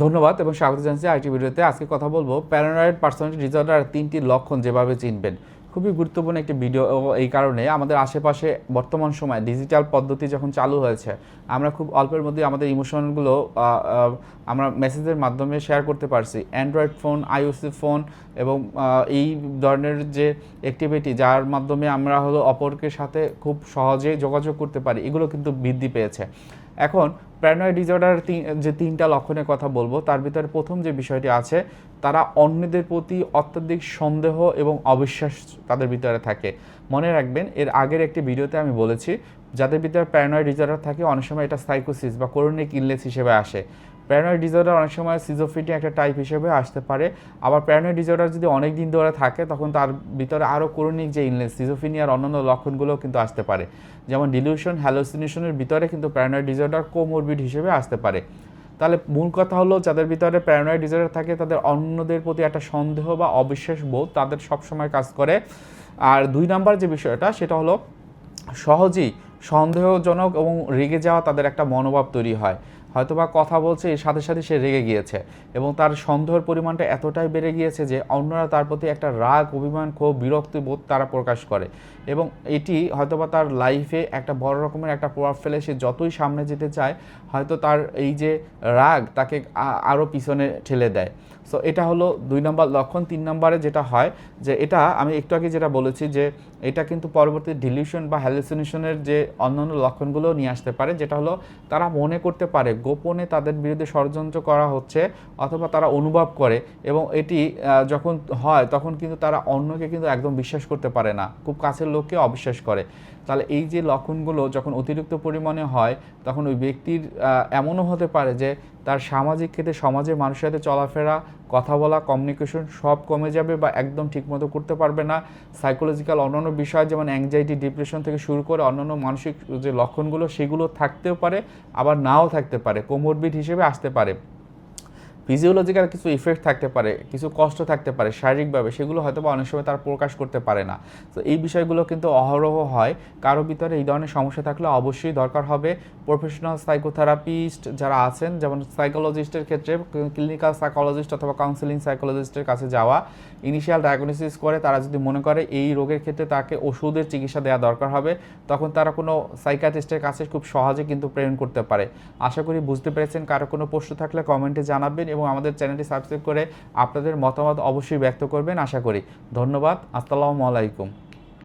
ধন্যবাদ এবং স্বাগত জানাচ্ছি আইটি ভিডিওতে। আজকে কথা বলব প্যারানয়েড পার্সোনালিটি ডিসঅর্ডার তিনটি লক্ষণ যেভাবে চিনবেন। খুবই গুরুত্বপূর্ণ একটি ভিডিও এই কারণে আমাদের আশেপাশে বর্তমান সময় ডিজিটাল পদ্ধতি যখন চালু হয়েছে, আমরা খুব অল্পের মধ্যে আমাদের ইমোশনগুলো আমরা মেসেজের মাধ্যমে শেয়ার করতে পারছি। অ্যান্ড্রয়েড ফোন আইওসি ফোন এবং এই ধরনের যে অ্যাক্টিভিটি যার মাধ্যমে আমরা হলো অপরকে সাথে খুব সহজে যোগাযোগ করতে পারি, এগুলো কিন্তু বৃদ্ধি পেয়েছে। এখন প্যারানয়েড ডিসঅর্ডার যে তিনটা লক্ষণের কথা বলব, তার ভিতরে প্রথম যে বিষয়টি আছে, তারা অন্যদের প্রতি অত্যাধিক সন্দেহ এবং অবিশ্বাস তাদের ভিতরে থাকে। মনে রাখবেন, এর আগের একটি ভিডিওতে আমি বলেছি যাদের ভিতরে প্যারানয়েড ডিসঅর্ডার থাকে, অনেক সময় এটা সাইকোসিস বা করোনিক ইলনেস হিসেবে আসে। প্যারানয়েড ডিসঅর্ডার অনেক সময় সিজোফ্রিটি একটা টাইপ হিসেবে আসতে পারে। আবার প্যারানয়েড ডিসঅর্ডার যদি অনেক দিন ধরে থাকে, তখন তার ভিতরে আরও করোনিক যে ইলনেস সিজোফিনিয়ার অন্যান্য লক্ষণগুলো কিন্তু আসতে পারে। যেমন ডিলিউশন হ্যালোসিনেশনের ভিতরে কিন্তু প্যারানয়েড ডিসঅর্ডার কোমরবিড হিসেবে আসতে পারে। তাহলে মূল কথা হলো, যাদের ভিতরে প্যারানয়েড ডিসঅর্ডার থাকে, তাদের অন্যদের প্রতি একটা সন্দেহ বা অবিশ্বাস বোধ তাদের সবসময় কাজ করে। আর দুই নাম্বার যে বিষয়টা, সেটা হলো সহজেই সন্দেহজনক এবং রেগে যাওয়া তাদের একটা মনোভাব তৈরি হয়। হয়তোবা কথা বলছে, এর সাথে সাথে সে রেগে গিয়েছে এবং তার সন্দেহের পরিমাণটা এতটাই বেড়ে গিয়েছে যে অন্যরা তার প্রতি একটা রাগ, অভিমান, ক্ষোভ, বিরক্তি বোধ তারা প্রকাশ করে। এবং এটি হয়তোবা তার লাইফে একটা বড় রকমের একটা প্রভাব ফেলে, সে যতই সামনে যেতে চায়, হয়তো তার এই যে রাগ তাকে আরও পিছনে ঠেলে দেয়। সো এটা হলো দুই নম্বর লক্ষণ। তিন নম্বরে যেটা হয় যে এটা আমি একটু আগে যেটা বলেছি যে এটা কিন্তু পরবর্তী ডিলিউশন বা হ্যালুসিনেশনের যে অন্যান্য লক্ষণগুলো নিয়ে আসতে পারে, যেটা হলো তারা মনে করতে পারে গোপনে তাদের বিরুদ্ধে ষড়যন্ত্র করা হচ্ছে অথবা তারা অনুভব করে এবং এটি যখন হয় তখন কিন্তু তারা অন্যকে কিন্তু একদম বিশ্বাস করতে পারে না, খুব কাছের লোককে অবিশ্বাস করে। তাহলে এই যে লক্ষণগুলো যখন অতিরিক্ত পরিমাণে হয় তখন ওই ব্যক্তির এমনও হতে পারে যে তার সামাজিক ক্ষেত্রে সমাজের মানুষের সাথে চলাফেরা, কথা বলা কমিউনিকেশন সব কমে যাবে বা একদম ঠিকমতো করতে পারবে না। সাইকোলজিক্যাল অন্যান্য বিষয় যেমন অ্যাংজাইটি ডিপ্রেশন থেকে শুরু করে অন্যান্য মানসিক যে লক্ষণগুলো, সেগুলো থাকতেও পারে, আবার নাও থাকতে পারে। কোমরবিড হিসেবে আসতে পারে। ফিজিওলজিক্যাল কিছু ইফেক্ট থাকতে পারে, কিছু কষ্ট থাকতে পারে, শারীরিকভাবে, সেগুলো হয়তো বা অনেক সময় তার প্রকাশ করতে পারে না। তো এই বিষয়গুলো কিন্তু অহরহ হয়। কারও ভিতরে এই ধরনের সমস্যা থাকলে অবশ্যই দরকার হবে প্রফেশনাল সাইকোথেরাপিস্ট যারা আছেন, যেমন সাইকোলজিস্টের ক্ষেত্রে ক্লিনিক্যাল সাইকোলজিস্ট অথবা কাউন্সিলিং সাইকোলজিস্টের কাছে যাওয়া। ইনিশিয়াল ডায়াগনোসিস করে তারা যদি মনে করে এই রোগের ক্ষেত্রে তাকে ওষুধের চিকিৎসা দেওয়া দরকার হবে, তখন তারা কোনো সাইকাটিস্টের কাছে খুব সহজে কিন্তু প্রেরণ করতে পারে। আশা করি বুঝতে পেরেছেন। কারও কোনো প্রশ্ন থাকলে কমেন্টে জানাবেন এবং আমাদের চ্যানেলটি সাবস্ক্রাইব করে আপনাদের মতামত অবশ্যই ব্যক্ত করবেন, আশা করি। ধন্যবাদ, আসসালামু আলাইকুম।